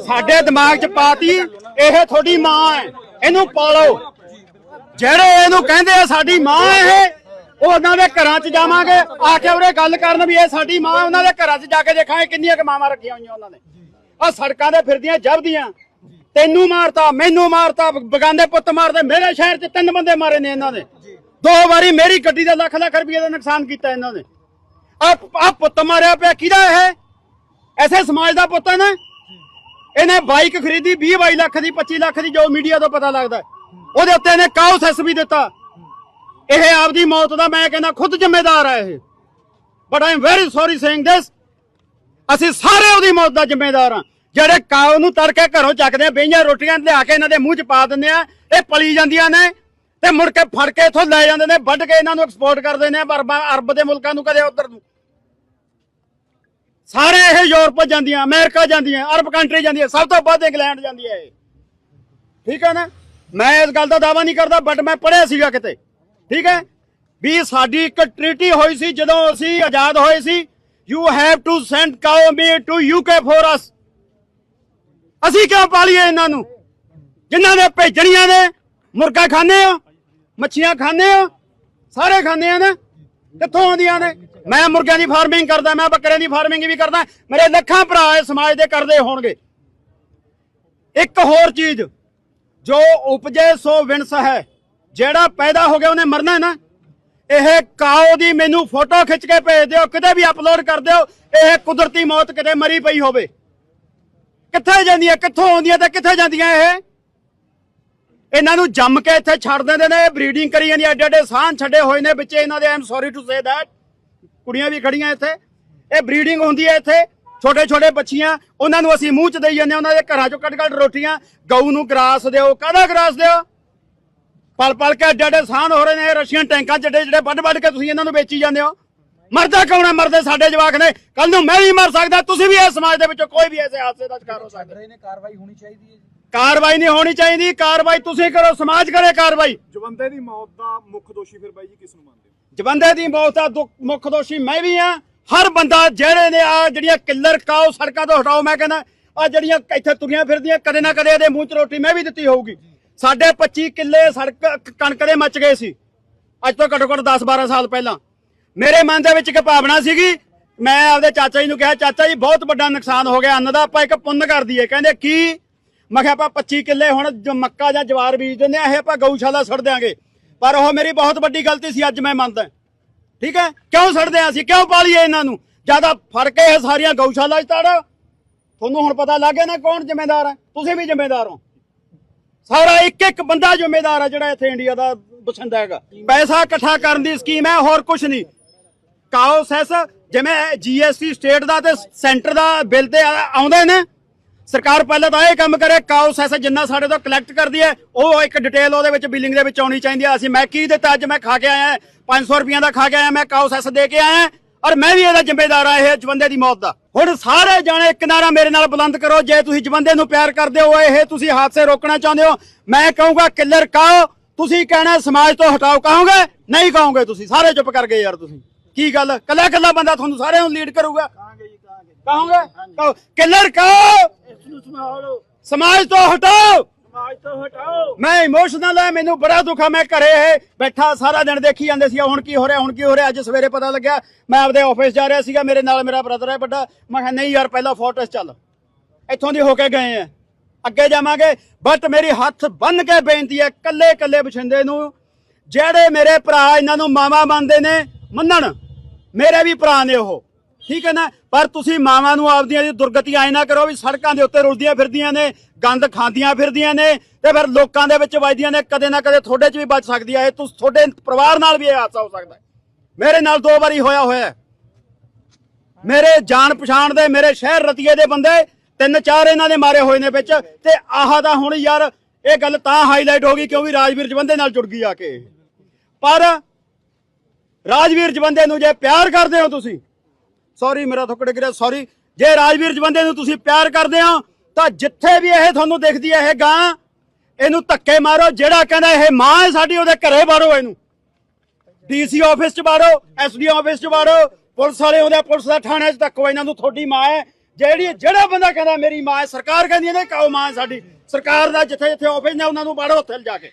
ਸਾਡੇ ਦਿਮਾਗ 'ਚ ਪਾਤੀ, ਇਹ ਤੁਹਾਡੀ ਮਾਂ ਹੈ। ਇਹਨੂੰ ਪਾਲੋ। ਜਿਹੜੇ ਇਹਨੂੰ ਕਹਿੰਦੇ ਆ, ਸਾਡੀ ਮਾਂ ਇਹ ਉਹਨਾਂ ਦੇ ਘਰਾਂ 'ਚ ਜਾਵਾਂਗੇ। ਆ ਕੇ ਉਹਰੇ ਗੱਲ ਕਰਨ ਵੀ ਇਹ ਸਾਡੀ ਮਾਂ ਉਹਨਾਂ ਦੇ ਘਰਾਂ 'ਚ ਜਾ ਕੇ ਦੇਖਾਂਗੇ ਕਿੰਨੀਆਂ ਕੁ ਰੱਖੀਆਂ ਹੋਈਆਂ ਉਹਨਾਂ ਨੇ। ਆ ਸੜਕਾਂ ਤੇ ਫਿਰਦੀਆਂ ਜਬਦੀਆਂ ਤੈਨੂੰ ਮਾਰਤਾ, ਮੈਨੂੰ ਮਾਰਤਾ, ਬਗਾਨੇ ਪੁੱਤ ਮਾਰਦੇ। ਮੇਰੇ ਸ਼ਹਿਰ 'ਚ ਤਿੰਨ ਬੰਦੇ ਮਾਰੇ ਨੇ ਇਹਨਾਂ ਨੇ। ਦੋ ਵਾਰੀ ਮੇਰੀ ਗੱਡੀ ਦਾ ਲੱਖ ਲੱਖ ਰੁਪਏ ਦਾ ਨੁਕਸਾਨ ਕੀਤਾ ਇਹਨਾਂ ਨੇ। ਆ ਆ ਪੁੱਤ ਮਾਰਿਆ ਪਿਆ, ਕਿਹਦਾ ਇਹ? ਐਸੇ ਸਮਾਜ ਦਾ ਪੁੱਤ ਹੈ ਨਾ। ਇਹਨੇ ਬਾਈਕ ਖਰੀਦੀ 20 22 ਲੱਖ ਦੀ 25 ਲੱਖ ਦੀ, ਜੋ ਮੀਡੀਆ ਤੋਂ ਪਤਾ ਲੱਗਦਾ। ਉਹਦੇ ਉੱਤੇ ਇਹਨੇ ਕਾਉ ਸੈਸ ਵੀ ਦਿੱਤਾ। ਇਹ ਆਪਦੀ ਮੌਤ ਦਾ ਮੈਂ ਕਹਿੰਦਾ ਖੁਦ ਜ਼ਿੰਮੇਦਾਰ ਹੈ ਇਹ। But I am very sorry saying this ਅਸੀਂ ਸਾਰੇ ਉਹਦੀ ਮੌਤ ਦਾ ਜ਼ਿੰਮੇਦਾਰ ਹਾਂ ਜਿਹੜੇ ਕਾਉ ਨੂੰ ਤੜਕੇ ਘਰੋਂ ਚੱਕਦੇ ਆ, ਬਈਆਂ ਰੋਟੀਆਂ ਲਿਆ ਕੇ ਇਹਨਾਂ ਦੇ ਮੂੰਹ 'ਚ ਪਾ ਦਿੰਦੇ ਆ, ਇਹ ਪਲੀ ਜਾਂਦੀਆਂ ਨੇ। ਤੇ ਮੁੜ ਕੇ ਫੜ ਕੇ ਇੱਥੋਂ ਲੈ ਜਾਂਦੇ ਨੇ, ਵੱਢ ਕੇ ਇਹਨਾਂ ਨੂੰ ਐਕਸਪੋਰਟ ਕਰਦੇ ਨੇ ਅਰਬਾਂ ਅਰਬ ਦੇ ਮੁਲਕਾਂ ਨੂੰ ਕਦੇ ਉਧਰ ਨੂੰ। ਸਾਰੇ ਇਹ ਯੂਰਪ ਜਾਂਦੀਆਂ, ਅਮਰੀਕਾ ਜਾਂਦੀਆਂ, ਅਰਬ ਕੰਟਰੀ ਜਾਂਦੀਆਂ, ਸਭ ਤੋਂ ਵੱਧ ਇੰਗਲੈਂਡ ਜਾਂਦੀ ਹੈ ਇਹ। ਠੀਕ ਹੈ ਨਾ? ਮੈਂ ਇਸ ਗੱਲ ਦਾ ਦਾਵਾ ਨਹੀਂ ਕਰਦਾ ਬਟ ਮੈਂ ਪੜ੍ਹਿਆ ਸੀਗਾ ਕਿਤੇ। ਠੀਕ ਹੈ? ਵੀ ਸਾਡੀ ਇੱਕ ਟ੍ਰੀਟੀ ਹੋਈ ਸੀ, ਜਦੋਂ ਅਸੀਂ ਆਜ਼ਾਦ ਹੋਏ ਸੀ you have to send cow me to UK for us ਅਸੀਂ ਕਿਉਂ ਪਾਲੀਏ ਇਹਨਾਂ ਨੂੰ? ਜਿਨ੍ਹਾਂ ਨੇ ਭੇਜਣੀਆਂ ਨੇ, ਮੁਰਗਾ ਖਾਣੇ ਹੋ, ਮੱਛੀਆਂ ਖਾਣੇ ਹੋ, ਸਾਰੇ ਖਾਂਦੇ ਆ ਨਾ, ਕਿੱਥੋਂ ਆਉਂਦੀਆਂ ਨੇ? ਮੈਂ ਮੁਰਗਿਆਂ ਦੀ ਫਾਰਮਿੰਗ ਕਰਦਾ, ਮੈਂ ਬੱਕਰਿਆਂ ਦੀ ਫਾਰਮਿੰਗ ਵੀ ਕਰਦਾ, ਮੇਰੇ ਲੱਖਾਂ ਭਰਾ ਇਸ ਸਮਾਜ ਦੇ ਕਰਦੇ ਹੋਣਗੇ। ਇੱਕ ਹੋਰ ਚੀਜ਼, ਜੋ ਉਪਜੇ ਸੋ ਵਿਣਸ ਹੈ, ਜਿਹੜਾ ਪੈਦਾ ਹੋ ਗਿਆ, ਉਹਨੇ ਮਰਨਾ ਨਾ? ਇਹ ਕਾਓ ਦੀ ਮੈਨੂੰ ਫੋਟੋ ਖਿੱਚ ਕੇ ਭੇਜ ਦਿਓ, ਕਿਤੇ ਵੀ ਅਪਲੋਡ ਕਰ ਦਿਓ, ਇਹ ਕੁਦਰਤੀ ਮੌਤ ਕਿਤੇ ਮਰੀ ਪਈ ਹੋਵੇ। ਕਿੱਥੇ ਜਾਂਦੀਆਂ, ਕਿੱਥੋਂ ਆਉਂਦੀਆਂ ਤੇ ਕਿੱਥੇ ਜਾਂਦੀਆਂ ਇਹ? ਇਹਨਾਂ ਨੂੰ ਜੰਮ ਕੇ ਇੱਥੇ ਛੱਡ ਦਿੰਦੇ ਨੇ ਬਰੀਡਿੰਗ ਕਰੀ ਜਾਂਦੀ ਐਡੇ ਐਡੇ ਸਾਹ ਛੱਡੇ ਹੋਏ ਨੇ ਬੱਚੇ ਇਹਨਾਂ ਦੇ am sorry to say that ਕੁੜੀਆਂ ਵੀ ਖੜੀਆਂ ਇੱਥੇ। ਇਹ ਬਰੀਡਿੰਗ ਹੁੰਦੀ ਹੈ ਇੱਥੇ। ਛੋਟੇ ਛੋਟੇ ਬੱਚੀਆਂ, ਉਹਨਾਂ ਨੂੰ ਅਸੀਂ ਮੂੰਹ ਚ ਦੇਈ ਜਾਂਦੇ ਉਹਨਾਂ ਦੇ ਘਰਾਂ ਚੋਂ ਕੱਢ ਕੱਢ ਰੋਟੀਆਂ। ਗਊ ਨੂੰ ਗਰਾਸ ਦਿਓ। ਕਾਹਦਾ ਗਰਾਸ ਦਿਓ? ਪਲ ਪਲ ਕੇ ਐਡੇ ਐਡੇ ਸਾਹ ਹੋ ਰਹੇ ਨੇ ਰਸ਼ੀਅਨ ਟੈਂਕਾਂ ਜਿਹੜੇ ਜਿਹੜੇ ਵੱਢ ਵੱਢ ਕੇ ਤੁਸੀਂ ਇਹਨਾਂ ਨੂੰ ਵੇਚੀ ਜਾਂਦੇ ਹੋ। ਮਰਦਾ ਕੌਣ ਹੈ? ਮਰਦੇ ਸਾਡੇ ਜਵਾਕ ਨੇ। ਕੱਲ ਨੂੰ ਮੈਂ ਵੀ ਮਰ ਸਕਦਾ। ਤੁਸੀਂ ਵੀ ਇਸ ਸਮਾਜ ਦੇ ਵਿੱਚੋਂ ਕੋਈ ਵੀ ਐਸੇ ਹਾਦਸੇ ਦਾ ਸ਼ਿਕਾਰ ਹੋ ਸਕਦਾ ਰਹੇ ਨੇ, ਕਾਰਵਾਈ ਹੋਣੀ ਚਾਹੀਦੀ ਹੈ ਕਾਰਵਾਈ ਨਹੀਂ ਹੋਣੀ ਚਾਹੀਦੀ ਕਾਰਵਾਈ ਤੁਸੀਂ ਕਰੋ ਸਮਾਜ ਕਰੇ ਕਾਰਵਾਈ। ਜਵੰਦੇ ਦੀ ਮੌਤ ਦਾ ਮੁੱਖ ਦੋਸ਼ੀ ਫਿਰ ਬਾਈ ਜੀ ਕਿਸ ਨੂੰ ਮੰਨਦੇ ਹੋ? ਜਵੰਦੇ ਦੀ ਮੌਤ ਦਾ ਦੁੱਖ- ਮੁੱਖ ਦੋਸ਼ੀ ਮੈਂ ਵੀ ਆ ਹਰ ਬੰਦਾ ਜਿਹੜੇ ਨੇ ਆ ਜਿਹੜੀਆਂ ਕਿੱਲਰ ਕਾਓ ਸੜਕਾਂ ਤੋਂ ਹਟਾਓ ਮੈਂ ਕਹਿੰਦਾ ਆ ਜਿਹੜੀਆਂ ਇੱਥੇ ਤੁਰੀਆਂ ਫਿਰਦੀਆਂ ਕਦੇ ਨਾ ਕਦੇ ਇਹਦੇ ਮੂੰਹ 'ਚ ਰੋਟੀ ਮੈਂ ਵੀ ਦਿੱਤੀ ਹੋਊਗੀ। ਸਾਡੇ 25 ਕਿੱਲੇ ਸੜਕ ਕ- ਕਣਕ ਦੇ ਮੱਚ ਗਏ ਸੀ। ਅੱਜ ਤੋਂ ਘੱਟੋ ਘੱਟ 10 12 ਸਾਲ ਪਹਿਲਾਂ। ਮੇਰੇ ਮਨ ਦੇ ਵਿੱਚ ਇੱਕ ਭਾਵਨਾ ਸੀਗੀ ਮੈਂ ਆਪਦੇ ਚਾਚਾ ਜੀ ਨੂੰ ਕਿਹਾ ਚਾਚਾ ਜੀ ਬਹੁਤ ਵੱਡਾ ਨੁਕਸਾਨ ਹੋ ਗਿਆ ਅੰਨ ਦਾ ਆਪਾਂ ਇੱਕ ਪੁੰਨ ਕਰ ਦਈਏ। ਕਹਿੰਦੇ ਕੀ? ਮੈਂ ਕਿਹਾ, ਆਪਾਂ 25 ਕਿੱਲੇ ਹੁਣ ਜੋ ਮੱਕਾ ਜਾਂ ਜਵਾਰ ਬੀਜ ਦਿੰਦੇ ਆ ਇਹ ਆਪਾਂ ਗਊਸ਼ਾਲਾ ਛੱਡ ਦਿਆਂਗੇ। ਪਰ ਉਹ ਮੇਰੀ ਬਹੁਤ ਵੱਡੀ ਗਲਤੀ ਸੀ, ਅੱਜ ਮੈਂ ਮੰਨਦਾ। ਠੀਕ ਹੈ? ਕਿਉਂ ਛੱਡਦੇ ਆ ਅਸੀਂ? ਕਿਉਂ ਪਾਲੀਏ ਇਹਨਾਂ ਨੂੰ? ਜ਼ਿਆਦਾ ਫ਼ਰਕ ਇਹ ਸਾਰੀਆਂ ਗਊਸ਼ਾਲਾ ਚ ਤਾੜੋ ਤੁਹਾਨੂੰ ਹੁਣ ਪਤਾ ਲੱਗ ਗਿਆ ਨਾ ਕੌਣ ਜ਼ਿੰਮੇਦਾਰ ਹੈ ਤੁਸੀਂ ਵੀ ਜ਼ਿੰਮੇਦਾਰ ਹੋ। ਸਾਰਾ ਇੱਕ ਇੱਕ ਬੰਦਾ ਜ਼ਿੰਮੇਦਾਰ ਹੈ ਜਿਹੜਾ ਇੱਥੇ ਇੰਡੀਆ ਦਾ ਬਸੰਦਾ ਹੈਗਾ। ਪੈਸਾ ਇਕੱਠਾ ਕਰਨ ਦੀ ਸਕੀਮ ਹੈ, ਹੋਰ ਕੁਝ ਨਹੀਂ। ਕਾਓ ਸੈਸ, ਜਿਵੇਂ ਜੀਐਸਟੀ ਸਟੇਟ ਦਾ ਤੇ ਸੈਂਟਰ ਦਾ ਬਿੱਲ ਤੇ ਆ- ਆਉਂਦੇ ਨੇ ਸਰਕਾਰ ਪਹਿਲਾਂ ਤਾਂ ਇਹ ਕੰਮ ਕਰੇ ਕਾਓ ਸੈਸ ਜਿੰਨਾ ਸਾਡੇ ਤੋਂ ਕਲੈਕਟ ਕਰਦੀ ਹੈ, ਉਹ ਇੱਕ ਡਿਟੇਲ ਉਹਦੇ ਵਿੱਚ ਬਿਲਿੰਗ ਦੇ ਵਿੱਚ ਆਉਣੀ ਚਾਹੀਦੀ ਹੈ ਅਸੀਂ ਮੈਂ ਕੀ ਦਿੱਤਾ, ਅੱਜ ਮੈਂ ਖਾ ਕੇ ਆਇਆ 500 ਰੁਪਈਆ ਦਾ ਖਾ ਕੇ ਆਇਆ, ਮੈਂ ਕਾਓ ਸੈਸ ਦੇ ਕੇ ਆਇਆ, ਔਰ ਮੈਂ ਵੀ ਇਹਦਾ ਜ਼ਿੰਮੇਦਾਰ ਆ ਇਹ ਜਵੰਦੇ ਦੀ ਮੌਤ ਦਾ। ਹੁਣ ਸਾਰੇ ਜਾਣੇ ਇੱਕ ਨਾਰਾ ਮੇਰੇ ਨਾਲ ਬੁਲੰਦ ਕਰੋ, ਜੇ ਤੁਸੀਂ ਜਵੰਦੇ ਨੂੰ ਪਿਆਰ ਕਰਦੇ ਹੋ, ਇਹ ਤੁਸੀਂ ਹਾਦਸੇ ਰੋਕਣਾ ਚਾਹੁੰਦੇ ਹੋ, ਮੈਂ ਕਹੂੰਗਾ ਕਿੱਲਰ ਕਾਓ, ਤੁਸੀਂ ਕਹਿਣਾ ਸਮਾਜ ਤੋਂ ਹਟਾਓ, ਕਹੋਗੇ? ਨਹੀਂ ਕਹੋਗੇ ਤੁਸੀਂ, ਸਾਰੇ ਚੁੱਪ ਕਰ ਗਏ ਯਾਰ ਤੁਸੀਂ। ਕੀ ਗੱਲ? ਕੱਲਾ ਕੱਲਾ ਬੰਦਾ ਤੁਹਾਨੂੰ ਸਾਰਿਆਂ ਨੂੰ ਲੀਡ ਕਰੂਗਾ? ਕਹਾਂਗੇ? ਕਹੋ। ਇਸ ਨੂੰ ਸੰਭਾਲੋ। ਸਮਾਜ ਤੋਂ ਹਟਾਓ। ਸਮਾਜ ਤੋਂ ਹਟਾਓ। ਮੈਂ ਇਮੋਸ਼ਨਲ ਆ ਮੈਨੂੰ ਬੜਾ ਦੁੱਖ ਆ ਮੈਂ ਘਰੇ ਇਹ ਬੈਠਾ ਸਾਰਾ ਦਿਨ ਦੇਖੀ ਜਾਂਦੇ ਸੀ ਹੁਣ ਕੀ ਹੋ ਰਿਹਾ ਹੁਣ ਕੀ ਹੋ ਰਿਹਾ ਅੱਜ ਸਵੇਰੇ ਪਤਾ ਲੱਗਿਆ ਮੈਂ ਆਪਦੇ ਆਫਿਸ ਜਾ ਰਿਹਾ ਸੀਗਾ ਮੇਰੇ ਨਾਲ ਮੇਰਾ ਬ੍ਰਦਰ ਹੈ ਵੱਡਾ ਮੈਂ ਕਿਹਾ ਨਹੀਂ ਯਾਰ ਪਹਿਲਾਂ ਫੋਰਟਸ ਚੱਲ। ਇੱਥੋਂ ਦੀ ਹੋ ਕੇ ਗਏ ਆ ਅੱਗੇ ਜਾਵਾਂਗੇ ਬਟ ਮੇਰੀ ਹੱਥ ਬੰਨ ਕੇ ਬੇਨਤੀ ਹੈ ਕੱਲੇ ਕੱਲੇ ਬਛਿੰਦੇ ਨੂੰ ਜਿਹੜੇ ਮੇਰੇ ਭਰਾ ਇਹਨਾਂ ਨੂੰ ਮਾਵਾ ਮੰਨਦੇ ਨੇ ਮੰਨਣ। ਮੇਰੇ ਵੀ ਭਰਾ ਨੇ ਉਹ। ਠੀਕ ਹੈ ਨਾ? ਪਰ ਤੁਸੀਂ ਮਾਵਾਂ ਨੂੰ ਆਪਦੀਆਂ ਦੀ ਦੁਰਗਤੀ ਆਏ ਨਾ ਕਰੋ ਵੀ ਸੜਕਾਂ ਦੇ ਉੱਤੇ ਰੁਲਦੀਆਂ ਫਿਰਦੀਆਂ ਨੇ, ਗੰਦ ਖਾਂਦੀਆਂ ਫਿਰਦੀਆਂ ਨੇ ਤੇ ਫਿਰ ਲੋਕਾਂ ਦੇ ਵਿੱਚ ਵੱਜਦੀਆਂ ਨੇ, ਕਦੇ ਨਾ ਕਦੇ ਤੁਹਾਡੇ 'ਚ ਵੀ ਵੱਜ ਸਕਦੀ ਹੈ ਇਹ ਤੁਸੀਂ, ਤੁਹਾਡੇ ਪਰਿਵਾਰ ਨਾਲ ਵੀ ਇਹ ਹਾਦਸਾ ਹੋ ਸਕਦਾ ਮੇਰੇ ਨਾਲ ਦੋ ਵਾਰੀ ਹੋਇਆ ਹੋਇਆ ਮੇਰੇ ਜਾਣ ਪਛਾਣ ਦੇ, ਮੇਰੇ ਸ਼ਹਿਰ ਰਤੀਏ ਦੇ ਬੰਦੇ, ਤਿੰਨ ਚਾਰ ਇਹਨਾਂ ਦੇ ਮਾਰੇ ਹੋਏ ਨੇ ਵਿੱਚ ਤੇ ਆਹ ਦਾ ਹੁਣ ਯਾਰ ਇਹ ਗੱਲ ਤਾਂ ਹਾਈਲਾਈਟ ਹੋ ਗਈ ਕਿਉਂਕਿ ਰਾਜਵੀਰ ਜਵੰਦੇ ਨਾਲ ਜੁੜ ਗਈ ਆ ਕੇ। ਪਰ ਰਾਜਵੀਰ ਜਵੰਦੇ ਨੂੰ ਜੇ ਪਿਆਰ ਕਰਦੇ ਹੋ ਤੁਸੀਂ ਸੌਰੀ ਮੇਰਾ ਥੁੱਕੜ ਗਿਰਿਆ ਸੌਰੀ ਜੇ ਰਾਜਵੀਰ ਜਵੰਦੇ ਨੂੰ ਤੁਸੀਂ ਪਿਆਰ ਕਰਦੇ ਹੋ, ਤਾਂ ਜਿੱਥੇ ਵੀ ਇਹ ਤੁਹਾਨੂੰ ਦਿਖਦੀ ਹੈ ਇਹ ਗਾਂ, ਇਹਨੂੰ ਧੱਕੇ ਮਾਰੋ, ਜਿਹੜਾ ਕਹਿੰਦਾ ਇਹ ਮਾਂ ਹੈ ਸਾਡੀ, ਉਹਦੇ ਘਰੇ ਬਾੜੋ ਇਹਨੂੰ। ਡੀਸੀ ਆਫਿਸ ਚ ਬਾੜੋ ਐਸਡੀ ਆਫਿਸ ਚ ਬਾੜੋ ਪੁਲਿਸ ਵਾਲੇ ਉਹਦੇ ਪੁਲਿਸ ਦਾ ਥਾਣੇ ਚ ਧੱਕੋ, ਇਹਨਾਂ ਨੂੰ ਤੁਹਾਡੀ ਮਾਂ ਹੈ। ਜਿਹੜੀ, ਜਿਹੜਾ ਬੰਦਾ ਕਹਿੰਦਾ ਮੇਰੀ ਮਾਂ ਹੈ, ਸਰਕਾਰ ਕਹਿੰਦੀ ਇਹਨੇ ਕਾਓ ਮਾਂ ਹੈ ਸਾਡੀ। ਸਰਕਾਰ ਦਾ ਜਿੱਥੇ ਜਿੱਥੇ ਆਫਿਸ ਨੇ, ਉਹਨਾਂ ਨੂੰ ਬਾੜੋ ਉੱਥੇ ਜਾ ਕੇ।